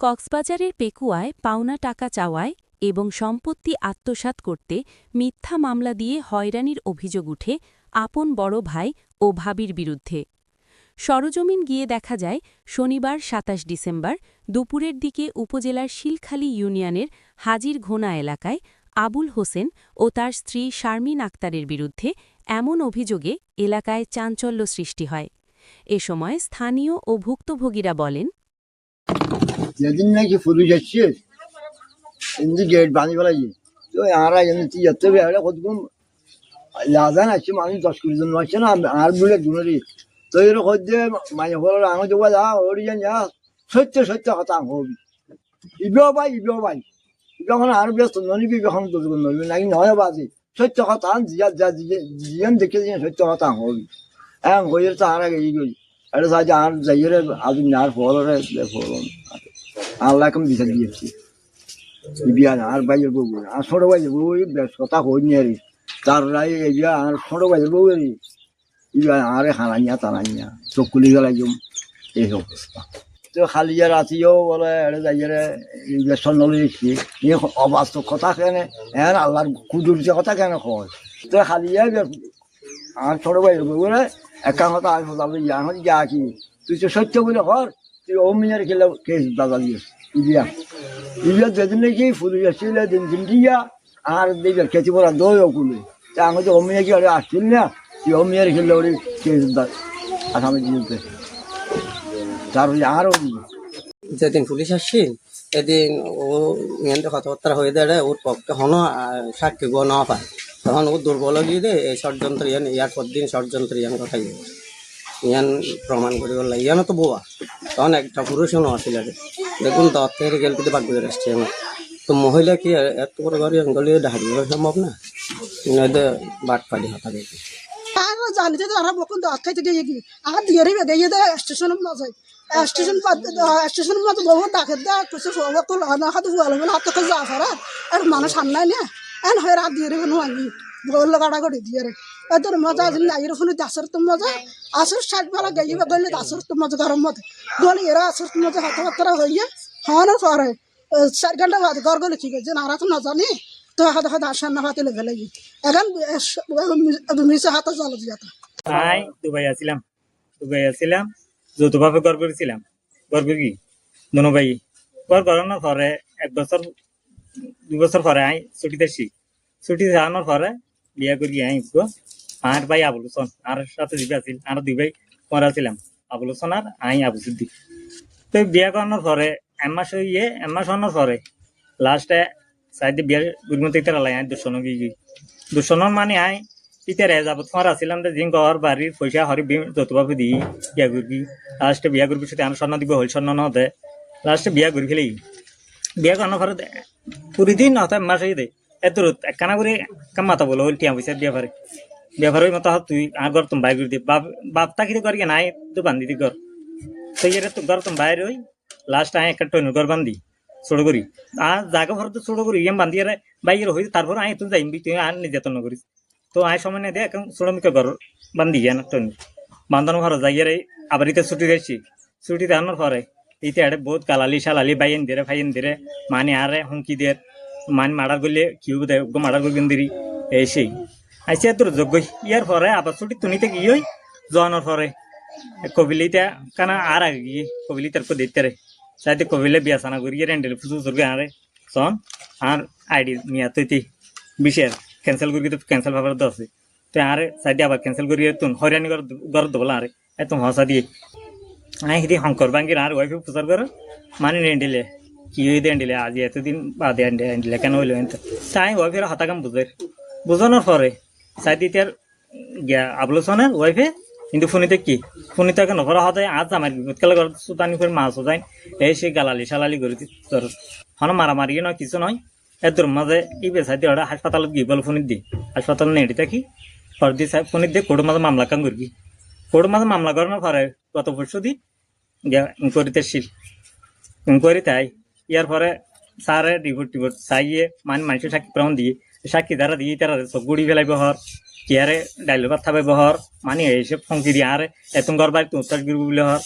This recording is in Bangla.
কক্সবাজারের পেকুয়ায় পাওনা টাকা চাওয়ায় এবং সম্পত্তি আত্মসাৎ করতে মিথ্যা মামলা দিয়ে হয়রানির অভিযোগ উঠে আপন বড় ভাই ও ভাবির বিরুদ্ধে। সরজমিন গিয়ে দেখা যায়, শনিবার সাতাশ ডিসেম্বর, দুপুরের দিকে উপজেলার শিলখালী ইউনিয়নের হাজির ঘোনা এলাকায় আবুল হোসেন ও তার স্ত্রী শারমিন আক্তারের বিরুদ্ধে এমন অভিযোগে এলাকায় চাঞ্চল্য সৃষ্টি হয়। এ সময় স্থানীয় ও ভুক্তভোগীরা বলেন যেদিন নাকি ফুলু যাচ্ছে, এমনি গেট বাঁধি ফেলাই তো আর এমনি যেতে হবে এটা কতক্ষণ লাদান আছে, মানুষ দশ কুড়ি জন আছে না, আর বলে দুনেরই তো এর হচ্ছে মানে হলো আমি তো বলা ওরি জান যা সত্য সত্য কথা হবি ইবেও পাই ইবেও পাই যখন আর ব্যস্ত ননিবি যখন তো নবি নাকি নয় বাজে। সত্য কথা জিয়া যা জিয়ান দেখে যে সত্য কথা হবি হ্যাঁ হয়ে তো আর আগে এই গই এটা সাহায্য আর যাইয়ে আজ আর ফলরে ফলন আল্লাহ দিছে দিয়েছি বিয়া না, আর বাইরের বউ। আর ছোট বাইরের বউ কথা হই নি আরে তার রাই এই বিয়া, আর ছোট বাইরের বউ এই বিয়া আরে হানানিয়া টানানিয়া চকুলি গেলাই জম এই অবস্থা। তো খালি যে রাতিও বলে এটা যাইয়ে ইলেকশন নলে দেখছি, এই অবাস্তব কথা কেন হ্যাঁ আল্লাহর কুদুরছে কথা কেন কয়। তো খালি আর ছোট বউ বলে একা কথা আমি বললাম ইয়া যা কি, তুই তো সত্য বলে কর, তুই অমিনের খেলে কেস দাদা দিয়েছ ইলিয়া। ইলিয়া যেদিন নাকি ফুল আসছিল দিন দিন দিয়া আর দিবে খেতে পড়া দই ওকুলে তা আমি তো অমিনে কি আসছিল না তুই অমিনের খেলে ওরে কেস আসামে দিতে। তারপরে আরও যেদিন পুলিশ আসছিল এদিন ও মেয়েদের কথাবার্তা হয়ে দাঁড়ে ওর পক্ষে হনো আর সাক্ষী গো না পায়। তখন ও দুর্বল গিয়ে দে এই ষড়যন্ত্র ইয়ান, ইয়ার পর দিন ষড়যন্ত্র ইয়ান কথা ইয়ান প্রমাণ করে বললা ইয়ানো তো বোয়া তখন একটা পুরুষও আসছিল আগে দেখুন দর থেকে গেল কিন্তু বাদ করে আসছে। আমার তো মহিলা কি এত বড় গাড়ি গলি ঢাকি সম্ভব না? নয়তো বাট পাড়ি হতা দেখি আর দিয়ে রে গিয়ে দে স্টেশন মাঝে স্টেশন স্টেশন মাঝে বহু ডাকে দে, কিছু সব তো না হাত ফুয়ালো বলে হাত তো যা ফারা আর মানুষ সামনে না। এন হয়ে মজা আসর গেলে তো মজা গরম মতো গলে এরা আসর মজা হাত হাতরা হইয়া হওয়ানোর পরে। চার ঘণ্টা বাদ ঘর ঠিক আছে না তো না জানি। তো হাতে হাতে আসার না হাতে লেগে লাগি। এখন মিশে হাতে যেত দুবাই আছিলাম দুবাই আছিলাম যৌথভাবে গড় করেছিলাম। করি কি? দোনো ভাই। পরে এক বছর দুই বছর পরে আই, ছুটিতে আসি। ছুটি যাওয়ানোর পরে বিয়া করি আই আর ভাই আবুল হোসেন, আর সাথে দিবে আছিল, আর দুই ভাই পরে ছিলাম আবুল আর আই, আবু সিদ্দিক। তো বিয়া করানোর পরে এক মাস ইয়ে এক মাস হওয়ার পরে লাস্টে সাইডে বিয়ার গুরমতি তারা লাই দুশন গিয়ে দুশনের মানে আই ইতারে যাবত ফর আসিলাম যে ঘর বাড়ির পয়সা হরি যতভাবে দিই বিয়া করবি লাস্টে বিয়া করবি সেটা আমি স্বর্ণ দিব হল স্বর্ণ নদে লাস্টে বিয়া করি ফেলি বিয়া করানোর পরে পুরি দিন নতে মাস হয়ে দে এত একখানা করে কাম মাতা বলো, হল টিয়া পয়সা বিয়া পারে বিয়া পারে মতো তুই আর ঘর তুমি বাইর করে দি। বাপ বাপ তাকি করি নাই তো বান্ধি দি ঘর তো ঘর তুমি বাইরে হই লাস্ট আয় টইনের ঘর বান্ধি করি আর জায়গা ভর তো করি ইয়াম বান্ধি আর বাইরে হই তারপর আয় তুই যাইবি তুই আর নির্যাতন করিস তো আয় সময় নেই দেখ শ্রমিক ঘর বান্ধি গিয়া না টনি বান্ধানো ঘর যাইয়ারে আবার ইতে ছুটি দিয়েছি ছুটি দেওয়ানোর পরে ইতে আড়ে বহুত গালালি শালালি বাইন দিরে ফাইন দিরে মানে আরে হুমকি দের মানে মার্ডার করলে কিউ দে মার্ডার করবেন দিরি এই সেই আইসি তোর যোগ্য ইয়ার পরে আবার ছুটি তুনিতে কি হই যাওয়ানোর পরে কবিলিতে কানা আর আগে গিয়ে কবিলিতার কো দিতে রে সাইতে কবিলে বিয়া সানা করিয়ে রেন্ডেল ফুসু সুরগে আরে সন আর আইডি মিয়া তুই বিশেষ ক্যান্সেল করি তো ক্যান্সেল ভাবার তো আছে তো আরে সাইডে আবার ক্যান্সেল করি তুন কর ঘর দবলা আরে এত হসা দিয়ে আই হিদি হংকর বাঙ্গির আর ওয়াইফে প্রচার করে মানে রেন্ডিলে কি হইতে এন্ডিলে আজ এতদিন বাদে এন্ডিলে কেন হইল এনতে তাই ওয়াইফের হতাকাম বুঝের বুঝানোর পরে সাইডে তার গিয়া আবলোচনের ওয়াইফে কিন্তু ফোনিতে কি? ফোনিতে এখন নকরা হতে আজ আমার কালে ঘর সুতানি করে মাছও যায়। এই সে গালালি শালালি করে তোর হন মারামারি নয় কিছু নয় এদের মাঝে এই বেসাইতে ওরা হাসপাতালত গিয়ে বল ফোনিত দি। হাসপাতাল নেড়ি থাকি ফর্দি ফোনিত দিয়ে কোর্টের মাঝে মামলা কাম করবি কোর্টের মাঝে মামলা করানোর পরে গত পরশু দি ইনকোয়ারিতে শিল ইনকোয়ারি তাই ইয়ার পরে স্যারে রিপোর্ট টিপোর্ট চাইয়ে মানে মানুষের সাক্ষী প্রমাণ দিয়ে। সাক্ষী দ্বারা দিয়ে তারা সব গুড়ি ফেলাই বহর কিয়ারে ডাইল ভাত থাকবে বহর মানে এইসব ফঙ্কি দিয়ে আর এত ঘর বাড়িতে উত্তাস করবি বলে হর।